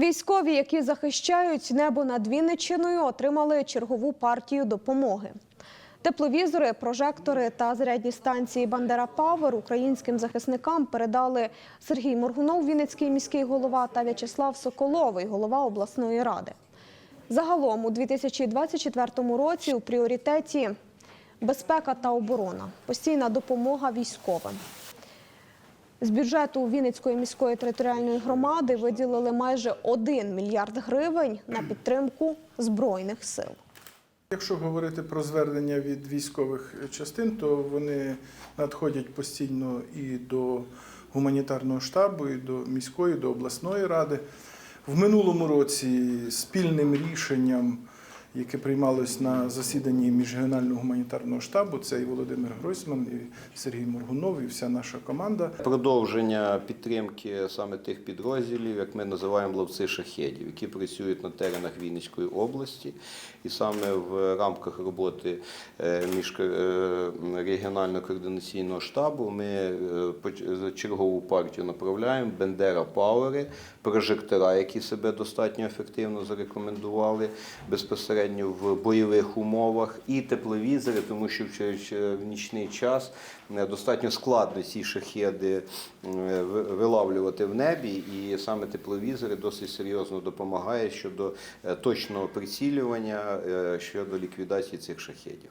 Військові, які захищають небо над Вінниччиною, отримали чергову партію допомоги. Тепловізори, прожектори та зарядні станції Бандера Павер українським захисникам передали Сергій Моргунов, Вінницький міський голова, та В'ячеслав Соколовий, голова обласної ради. Загалом у 2024 році у пріоритеті безпека та оборона, постійна допомога військовим. З бюджету Вінницької міської територіальної громади виділили майже 1 мільярд гривень на підтримку збройних сил. Якщо говорити про звернення від військових частин, то вони надходять постійно і до гуманітарного штабу, і до міської, до обласної ради. В минулому році спільним рішенням, яке приймалось на засіданні міжрегіонального гуманітарного штабу, це і Володимир Гройсман, і Сергій Моргунов, і вся наша команда. Продовження підтримки саме тих підрозділів, як ми називаємо ловці шахедів, які працюють на теренах Вінницької області, і саме в рамках роботи е, міжрегіонального координаційного штабу ми е, чергову партію направляємо Бендера Пауери, прожектора, які себе достатньо ефективно зарекомендували. Безпосередньо в бойових умовах, і тепловізори, тому що в нічний час е, достатньо складно ці шахеди е, вилавлювати в небі, і саме тепловізори досить серйозно допомагають щодо е, точного прицілювання, щодо ліквідації цих шахедів.